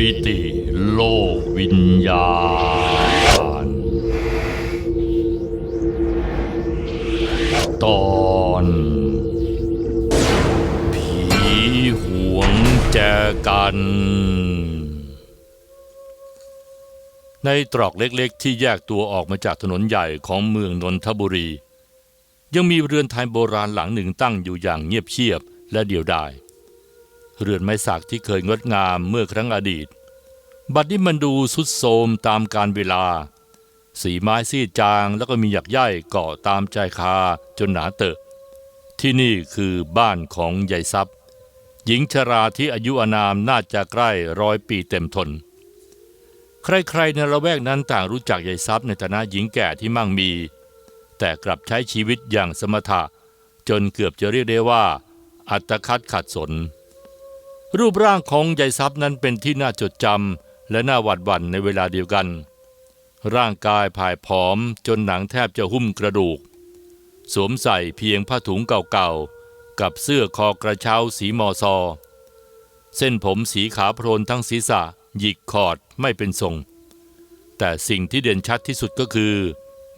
มิติโลกวิญญาณ ตอนผีหวงแจกัน ในตรอกเล็กๆ ที่แยกตัวออกมาจากถนนใหญ่ของเมืองนนทบุรี ยังมีเรือนไทยโบราณหลังหนึ่งตั้งอยู่อย่างเงียบเชียบและเดียวดาย เรือนไม้สักที่เคยงดงามเมื่อครั้งอดีต บัดนี้มันดูสุดโทรมตามการเวลา สีไม้ซีดจางแล้วก็มีหยักใยเกาะตามใจคาจนหนาเตอะ ที่นี่คือบ้านของยายทรัพย์หญิงชราที่อายุอานามน่าจะใกล้ร้อยปีเต็มทน ใครๆในละแวกนั้นต่างรู้จักยายทรัพย์ในฐานะหญิงแก่ที่มั่งมี แต่กลับใช้ชีวิตอย่างสมถะจนเกือบจะเรียกได้ว่า อัตคัดขัดสน รูปร่างของยายทรัพย์นั้นเป็นที่น่าจดจำและน่าหวาดหวั่นในเวลาเดียวกัน ร่างกายผายผอมจนหนังแทบจะหุ้มกระดูก สวมใส่เพียงผ้าถุงเก่าๆ กับเสื้อคอกระเช้าสีมอซอ เส้นผมสีขาวโพลนทั้งศีรษะ หยิกขอดไม่เป็นทรง แต่สิ่งที่เด่นชัดที่สุดก็คือ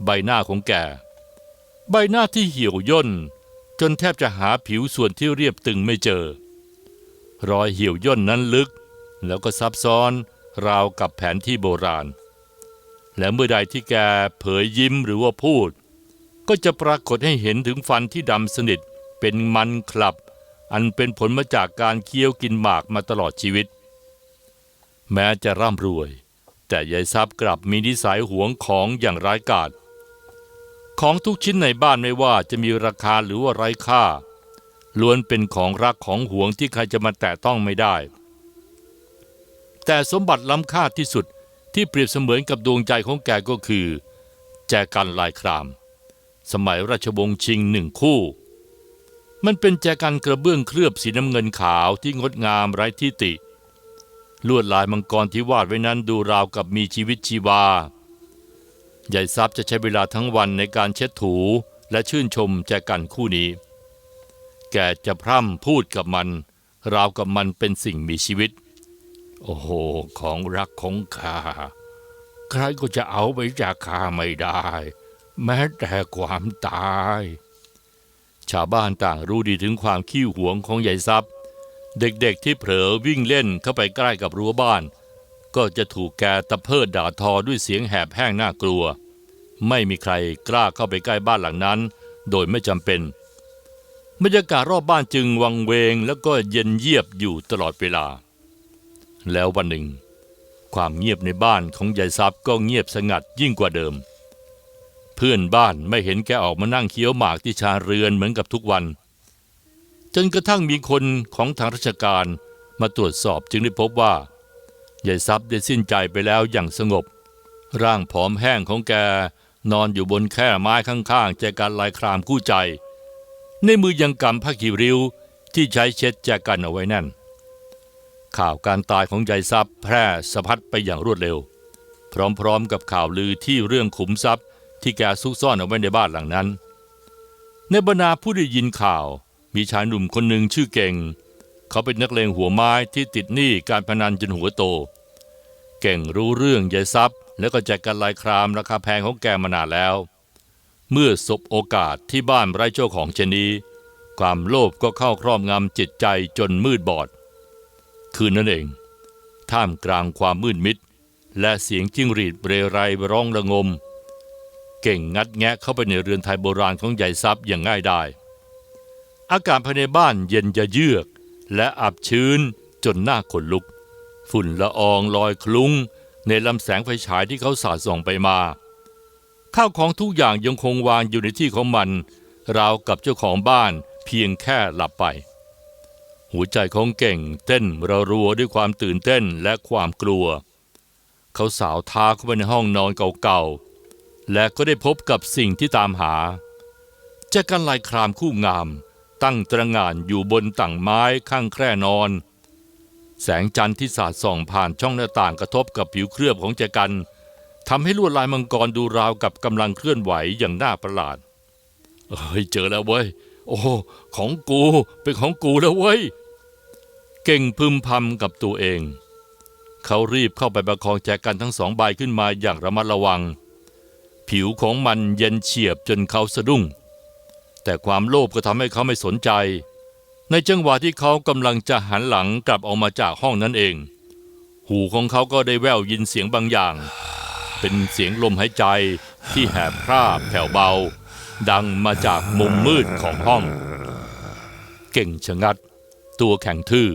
ใบหน้าของแกใบหน้าที่เหี่ยวย่น จนแทบจะหาผิวส่วนที่เรียบตึงไม่เจอ รอยเหี่ยวย่นนั้นลึก แล้วก็ซับซ้อนราวกับแผนที่โบราณ และเมื่อใดที่แกเผยยิ้มหรือว่าพูด ก็จะปรากฏให้เห็นถึงฟันที่ดำสนิทเป็นมันคลับ อันเป็นผลมาจากการเคี้ยวกินหมากมาตลอดชีวิต แม้จะร่ำรวย แต่ยายทรัพย์กลับมีนิสัยหวงของอย่างร้ายกาจของทุกชิ้นในบ้านไม่ว่าจะมีราคาหรือว่าไร้ค่า ล้วนเป็นของรักของหวงที่ใครจะมาแตะต้องไม่ได้ แต่สมบัติล้ำค่าที่สุดที่เปรียบเสมือนกับดวงใจของแกก็คือ แจกันลายคราม สมัยราชวงศ์ชิงหนึ่งคู่ มันเป็นแจกันกระเบื้องเคลือบสีน้ำเงินขาวที่งดงามไร้ที่ติ ลวดลายมังกรที่วาดไว้นั้นดูราวกับมีชีวิตชีวา ใหญ่ทรัพย์จะใช้เวลาทั้งวันในการเช็ดถูและชื่นชมแจกันคู่นี้ แกจะพร่ำพูดกับมัน ราวกับมันเป็นสิ่งมีชีวิต โอ้โห ของรักของข้า ใครก็จะเอาไปจากข้าไม่ได้ แม้แต่ความตาย ชาวบ้านต่างรู้ดีถึงความขี้หวงของใหญ่ทรัพย์เด็กๆที่เผลอวิ่งเล่นเข้าไปใกล้กับรั้วบ้าน ก็จะถูกแกตะเพิดด่าทอด้วยเสียงแหบแห้งน่ากลัว ไม่มีใครกล้าเข้าไปใกล้บ้านหลังนั้น โดยไม่จำเป็น บรรยากาศรอบบ้านจึงวังเวงแล้วก็เย็นเยียบอยู่ตลอดเวลา แล้ววันหนึ่ง ความเงียบในบ้านของยายทรัพย์ก็เงียบสงัดยิ่งกว่าเดิม เพื่อนบ้านไม่เห็นแกออกมานั่งเคี้ยวหมากที่ชาเรือนเหมือนกับทุกวัน จนกระทั่งมีคนของทางราชการมาตรวจสอบจึงได้พบว่ายายทรัพย์ได้สิ้นใจไปแล้วอย่างสงบ ร่างผอมแห้งของแกนอนอยู่บนแคร่ไม้ข้างๆแจกันลายครามกู้ใจ ในมือยังกำผ้าขีริ้วที่ใช้เช็ดแจกันเอาไว้แน่น ข่าวการตายของยายทรัพย์แพร่สะพัดไปอย่างรวดเร็ว พร้อมๆกับข่าวลือที่เรื่องขุมทรัพย์ที่แกซุกซ่อนเอาไว้ในบ้านหลังนั้น ในบรรดาผู้ได้ยินข่าวมีชายหนุ่มคนหนึ่งชื่อเก่ง เขาเป็นนักเลงหัวไม้ที่ติดหนี้การพนันจนหัวโต เก่งรู้เรื่องยายทรัพย์ แล้วก็แจกกันลายครามราคาแพงของแกมานานแล้ว เมื่อสบโอกาสที่บ้านไร้เจ้าของเชนี้ ความโลภก็เข้าครอบงำจิตใจจนมืดบอด คืนนั่นเอง ท่ามกลางความมืดมิด และเสียงจิ้งหรีดเรไรร้องระงม เก่งงัดแงะเข้าไปในเรือนไทยโบราณของใหญ่ทรัพย์อย่างง่ายได้อากาศภายในบ้านเย็นจะเยือก และอับชื้นจนหน้าขนลุก ฝุ่นละอองลอยคลุ้ง ในลำแสงไฟฉายที่เขาสาดส่องไปมา ข้าวของทุกอย่างยังคงวางอยู่ในที่ของมัน ราวกับเจ้าของบ้านเพียงแค่หลับไป หัวใจของเก่งเต้นระรัวด้วยความตื่นเต้นและความกลัว เขาสาวท้าเข้าไปในห้องนอนเก่าๆ และก็ได้พบกับสิ่งที่ตามหาแจกันลายครามคู่งาม ตั้งตระหง่านอยู่บนต่างไม้ข้างแคร่นอน แสงจันทร์ที่สาดส่องผ่านช่องหน้าต่างกระทบกับผิวเคลือบของแจกัน ทำให้ลวดลายมังกรดูราวกับกำลังเคลื่อนไหวอย่างน่าประหลาด เฮ้ยเจอแล้วเว้ย โอ้ ของกู เป็นของกูแล้วเว้ย เก่งพึมพำกับตัวเอง เขารีบเข้าไปประคองแจกันทั้งสองใบขึ้นมาอย่างระมัดระวัง ผิวของมันเย็นเฉียบจนเขาสะดุ้ง แต่ความโลภก็ทำให้เขาไม่สนใจ ในจังหวะที่เขากำลังจะหันหลังกลับออกมาจากห้องนั้นเอง หูของเขาก็ได้แว่วยินเสียงบางอย่าง เป็นเสียงลมหายใจที่แหบพร่าแผ่วเบา ดังมาจากมุมมืดของห้อง เก่งชะงัด ตัวแข็งทื่อ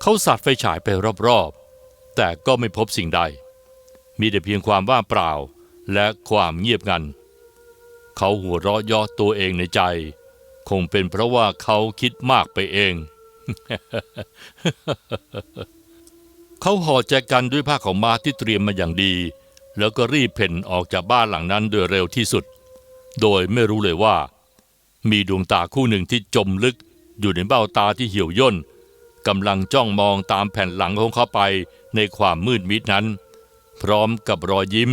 เขาสัดไฟฉายไปรอบๆ แต่ก็ไม่พบสิ่งใด มีแต่เพียงความว่างเปล่าและความเงียบงัน เขาหัวเราะยาะตัวเองในใจ คงเป็นเพราะว่าเขาคิดมากไปเอง เขาห่อแจกันด้วยผ้าขาวม้าที่เตรียมมาอย่างดี แล้วก็รีบเพ่นออกจากบ้านหลังนั้นโดยเร็วที่สุด โดยไม่รู้เลยว่า มีดวงตาคู่หนึ่งที่จมลึกอยู่ในเบ้าตาที่เหี่ยวย่นกำลังจ้องมองตามแผ่นหลังของเขาไปในความมืดมิดนั้น พร้อมกับรอยยิ้ม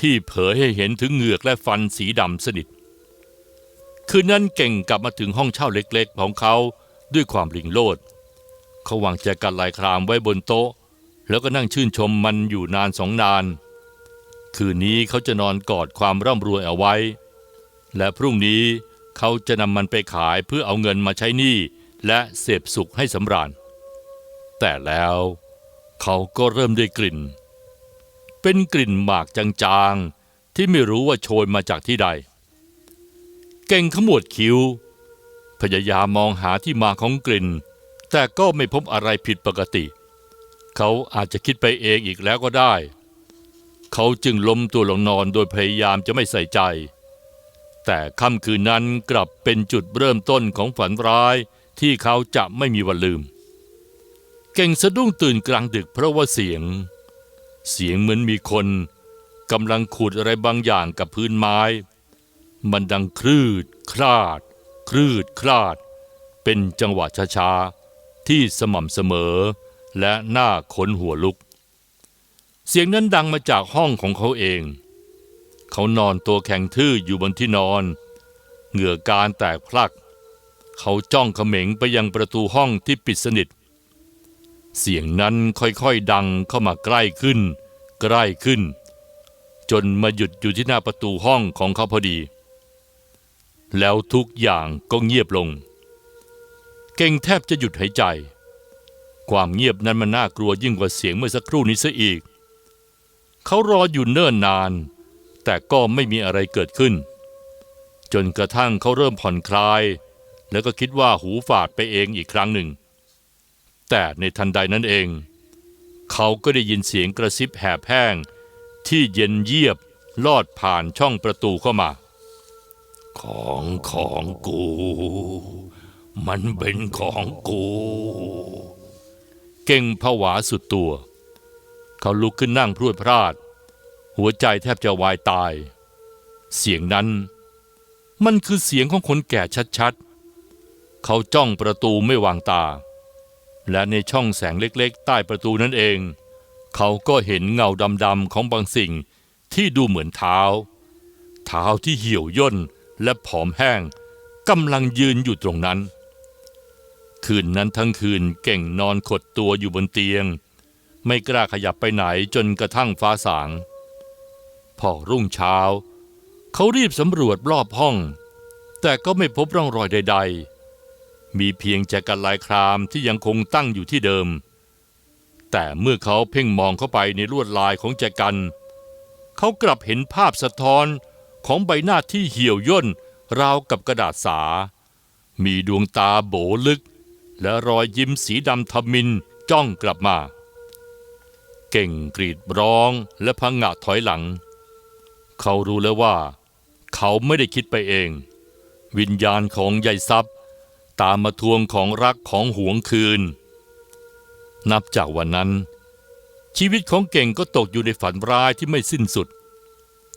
ที่เผยให้เห็นถึงเหงือกและฟันสีดำสนิท คืนนั้นเก่งกลับมาถึงห้องเช่าเล็กๆ ของเขาด้วยความลิงโลด เขาวางแจกันลายครามไว้บนโต๊ะ แล้วก็นั่งชื่นชมมันอยู่นานสองนาน คืนนี้เขาจะนอนกอดความร่ำรวยเอาไว้ และพรุ่งนี้เขาจะนำมันไปขายเพื่อเอาเงินมาใช้หนี้และเสพสุขให้สำราญ แต่แล้วเขาก็เริ่มได้กลิ่น เป็นกลิ่นหมากจางๆ ที่ไม่รู้ว่าโชยมาจากที่ใด เก่งขมวดคิ้ว พยายามมองหาที่มาของกลิ่น แต่ก็ไม่พบอะไรผิดปกติ เขาอาจจะคิดไปเองอีกแล้วก็ได้ เขาจึงล้มตัวลงนอนโดยพยายามจะไม่ใส่ใจ แต่ค่ำคืนนั้นกลับเป็นจุดเริ่มต้นของฝันร้ายที่เขาจะไม่มีวันลืม เก่งสะดุ้งตื่นกลางดึกเพราะว่าเสียง เสียงเหมือนมีคนกำลังขูดอะไรบางอย่างกับพื้นไม้ มันดังคลืด คลาด คลืดคลาด เป็นจังหวะช้าๆที่สม่ำเสมอและหน้าขนหัวลุก เสียงนั้นดังมาจากห้องของเขาเอง เขานอนตัวแข็งทื่ออยู่บนที่นอน เหงื่อการแตกพลัก เขาจ้องเขม็งไปยังประตูห้องที่ปิดสนิท เสียงนั้นค่อยๆดังเข้ามาใกล้ขึ้น ใกล้ขึ้น จนมาหยุดอยู่ที่หน้าประตูห้องของเขาพอดี แล้วทุกอย่างก็เงียบลง เก่งแทบจะหยุดหายใจ ความเงียบนั้นมันน่ากลัวยิ่งกว่าเสียงเมื่อสักครู่นี้ซะอีก เขารออยู่เนิ่นนาน แต่ก็ไม่มีอะไรเกิดขึ้น จนกระทั่งเขาเริ่มผ่อนคลาย แล้วก็คิดว่าหูฝาดไปเองอีกครั้งหนึ่ง แต่ในทันใดนั้นเอง เขาก็ได้ยินเสียงกระซิบแหบแห้ง ที่เย็นเยียบลอดผ่านช่องประตูเข้ามา ของของกู มันเป็นของกู เก่งผวาสุดตัว เขาลุกขึ้นนั่งพรวดพลาด หัวใจแทบจะวายตาย เสียงนั้นมันคือเสียงของคนแก่ชัดๆ เขาจ้องประตูไม่วางตา และในช่องแสงเล็กๆ ใต้ประตูนั่นเอง เขาก็เห็นเงาดำๆของบางสิ่งที่ดูเหมือนเท้า เท้าที่เหี่ยวย่นและผอมแห้งกำลังยืนอยู่ตรงนั้น คืนนั้นทั้งคืนเก่งนอนขดตัวอยู่บนเตียง ไม่กล้าขยับไปไหนจนกระทั่งฟ้าสาง พอรุ่งเช้า เขารีบสำรวจรอบห้อง แต่ก็ไม่พบร่องรอยใด ๆ มีเพียงแจกันลายครามที่ยังคงตั้งอยู่ที่เดิม แต่เมื่อเขาเพ่งมองเข้าไปในลวดลายของแจกัน เขากลับเห็นภาพสะท้อนของใบหน้าที่เหี่ยวย่นราวกับกระดาษสา มีดวงตาโบลึก และรอยยิ้มสีดำทมินจ้องกลับมา เก่งกรีดร้องและพังงะถอยหลัง เขารู้แล้วว่า เขาไม่ได้คิดไปเอง วิญญาณของยายซับตามมาทวงของรักของหวงคืน นับจากวันนั้น ชีวิตของเก่งก็ตกอยู่ในฝันร้ายที่ไม่สิ้นสุด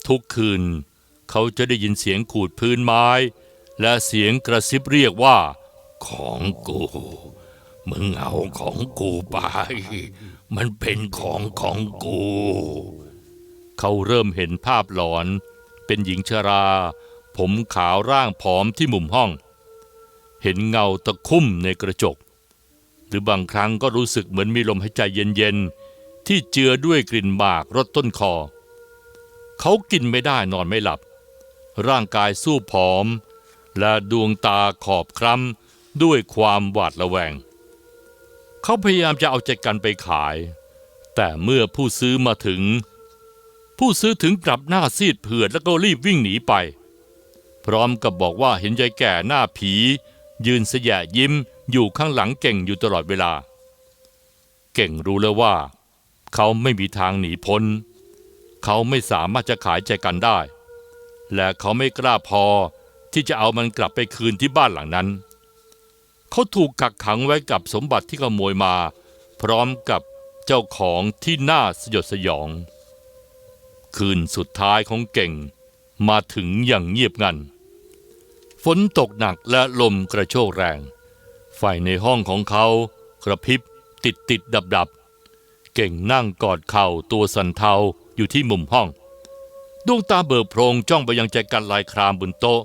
ทุกคืนเขาจะได้ยินเสียงขูดพื้นไม้ และเสียงกระซิบเรียกว่า ของกู มึงเอาของกูไป มันเป็นของของกู เขาเริ่มเห็นภาพหลอน เป็นหญิงชรา ผมขาวร่างผอมที่มุมห้อง เห็นเงาตะคุ่มในกระจก หรือบางครั้งก็รู้สึกเหมือนมีลมหายใจเย็นๆ ที่เจือด้วยกลิ่นหมากรสต้นคอ เขากินไม่ได้นอนไม่หลับ ร่างกายสู้ผอม และดวงตาขอบคล้ำด้วยความหวาดระแวง เขาพยายามจะเอาใจกันไปขาย แต่เมื่อผู้ซื้อมาถึง ผู้ซื้อถึงกลับหน้าซีดเผือดแล้วก็รีบวิ่งหนีไป พร้อมกับบอกว่าเห็นยายแก่หน้าผี ยืนเสยะยิ้มอยู่ข้างหลังเก่งอยู่ตลอดเวลา เก่งรู้แล้วว่า เขาไม่มีทางหนีพ้น เขาไม่สามารถจะขายใจกันได้ และเขาไม่กล้าพอที่จะเอามันกลับไปคืนที่บ้านหลังนั้น เขาถูกกักขังไว้กับสมบัติที่ขโมยมา พร้อมกับเจ้าของที่น่าสยดสยอง คืนสุดท้ายของเก่งมาถึงอย่างเงียบงัน ฝนตกหนักและลมกระโชกแรง ไฟในห้องของเขากระพริบติดติดดับดับ เก่งนั่งกอดเข่าตัวสันเทาอยู่ที่มุมห้อง ดวงตาเบิกโพรงจ้องไปยังใจกันลายครามบนโต๊ะ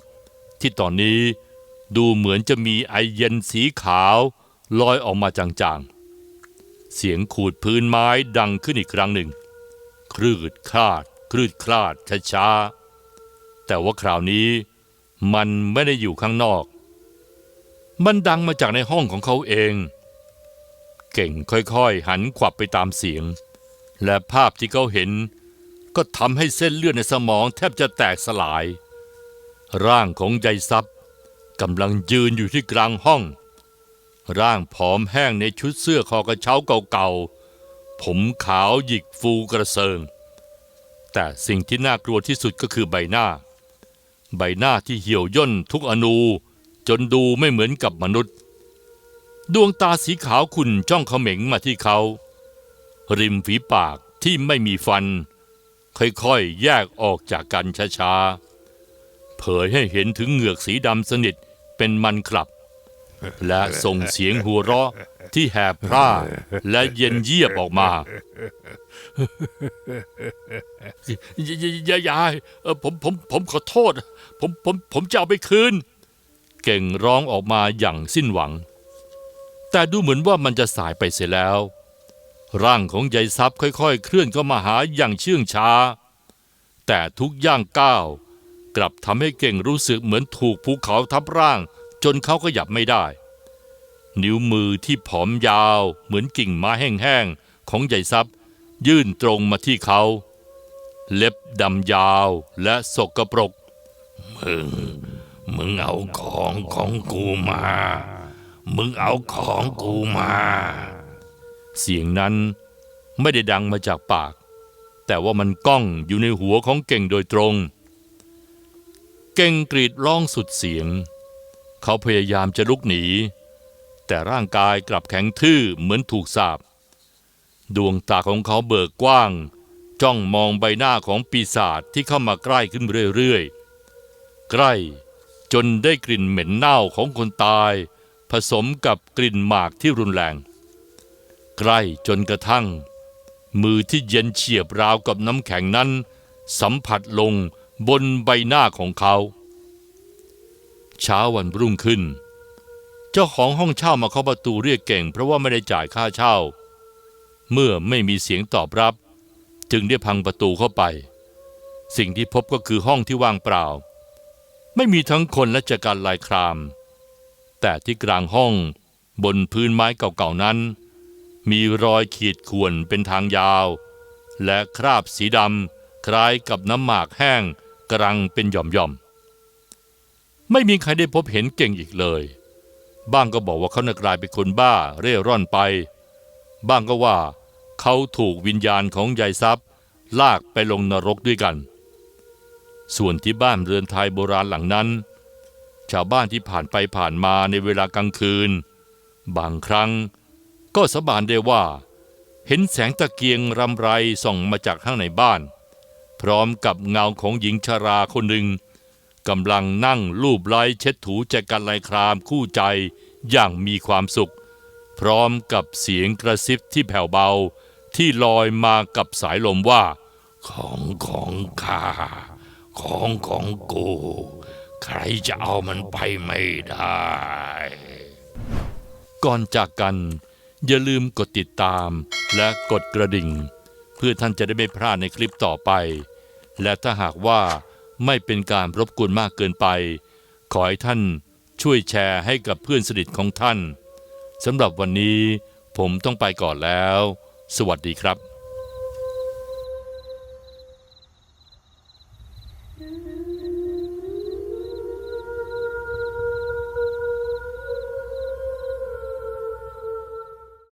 ที่ตอนนี้ ดูเหมือนจะมีไอเย็นสีขาวลอยออกมาจางๆ เสียงขูดพื้นไม้ดังขึ้นอีกครั้งหนึ่ง คลืดคลาด คลืดคลาดช้าๆ แต่ว่าคราวนี้มันไม่ได้อยู่ข้างนอก มันดังมาจากในห้องของเขาเอง เก่งค่อยๆ หันขวับไปตามเสียง และภาพที่เขาเห็น ก็ทำให้เส้นเลือดในสมองแทบจะแตกสลาย ร่างของยายซับ กำลังยืนอยู่ที่กลางห้อง ร่างผอมแห้งในชุดเสื้อคอกระเช้าเก่าๆ ผมขาวหยิกฟูกระเซิง แต่สิ่งที่น่ากลัวที่สุดก็คือใบหน้า ใบหน้าที่เหี่ยวย่นทุกอนูจนดูไม่เหมือนกับมนุษย์ ดวงตาสีขาวขุ่นจ้องเขม็งมาที่เขา ริมฝีปากที่ไม่มีฟัน ค่อยๆ แยกออกจากกันช้าๆ เผยให้เห็นถึงเหงือกสีดำสนิท เป็นมันคลับ และส่งเสียงหัวเราะที่แหบพร่าและเย็นเยียบออกมายยยายเออผมผมผมขอโทษ ผมผมผมจะเอาไปคืน เก่งร้องออกมาอย่างสิ้นหวัง แต่ดูเหมือนว่ามันจะสายไปเสียแล้ว ร่างของยายซับค่อยๆ เคลื่อนเข้ามาหาอย่างเชื่องช้า แต่ทุกย่างก้าว กลับทำให้เก่งรู้สึกเหมือนถูกภูเขาทับร่าง จนเขาก็หยับไม่ได้ นิ้วมือที่ผอมยาว เหมือนกิ่งไม้แห้งๆของยายซับยื่นตรงมาที่เขา เล็บดำยาวและสกปรก มึง มึงเอาของของกูมา มึงเอาของกูมา เสียงนั้นไม่ได้ดังมาจากปาก แต่ว่ามันก้องอยู่ในหัวของเก่งโดยตรง เก่งกรีดร้องสุดเสียง เขาพยายามจะลุกหนี แต่ร่างกายกลับแข็งทื่อเหมือนถูกสาบ ดวงตาของเขาเบิกกว้าง จ้องมองใบหน้าของปีศาจที่เข้ามาใกล้ขึ้นเรื่อยๆ ใกล้จนได้กลิ่นเหม็นเน่าของคนตาย ผสมกับกลิ่นหมากที่รุนแรง ใกล้จนกระทั่ง มือที่เย็นเฉียบราวกับน้ำแข็งนั้น สัมผัสลง บนใบหน้าของเขา เช้าวันรุ่งขึ้น เจ้าของห้องเช่ามาเคาะประตูเรียกเก่ง เพราะว่าไม่ได้จ่ายค่าเช่า เมื่อไม่มีเสียงตอบรับ จึงได้พังประตูเข้าไป สิ่งที่พบก็คือห้องที่ว่างเปล่า ไม่มีทั้งคนและจักรลายคราม แต่ที่กลางห้องบนพื้นไม้เก่าๆนั้น มีรอยขีดข่วนเป็นทางยาว และคราบสีดำคล้ายกับน้ำหมากแห้ง กรังเป็นหย่อมๆ ไม่มีใครได้พบเห็นเก่งอีกเลย บ้างก็บอกว่าเขาน่ะกลายเป็นคนบ้าเร่ร่อนไป บ้างก็ว่าเขาถูกวิญญาณของยายทรัพย์ ลากไปลงนรกด้วยกัน ส่วนที่บ้านเรือนไทยโบราณหลังนั้น ชาวบ้านที่ผ่านไปผ่านมาในเวลากลางคืน บางครั้งก็สบานได้ว่า เห็นแสงตะเกียงรำไรส่องมาจากข้างในบ้าน พร้อมกับเงาของหญิงชราคนหนึ่งกำลังนั่งลูบไล้เช็ดถูแจกันลายครามคู่ใจอย่างมีความสุข พร้อมกับเสียงกระซิบที่แผ่วเบาที่ลอยมากับสายลมว่า ของของข้าของของกูใครจะเอามันไปไม่ได้ ก่อนจากกัน อย่าลืมกดติดตามและกดกระดิ่ง พื่อท่านจะได้ไม่พลาดในคลิปต่อไป และถ้าหากว่าไม่เป็นการรบกวนมากเกินไป ขอให้ท่านช่วยแชร์ให้กับเพื่อนสนิทของท่านสำหรับวันนี้ผมต้องไปก่อนแล้ว สวัสดีครับ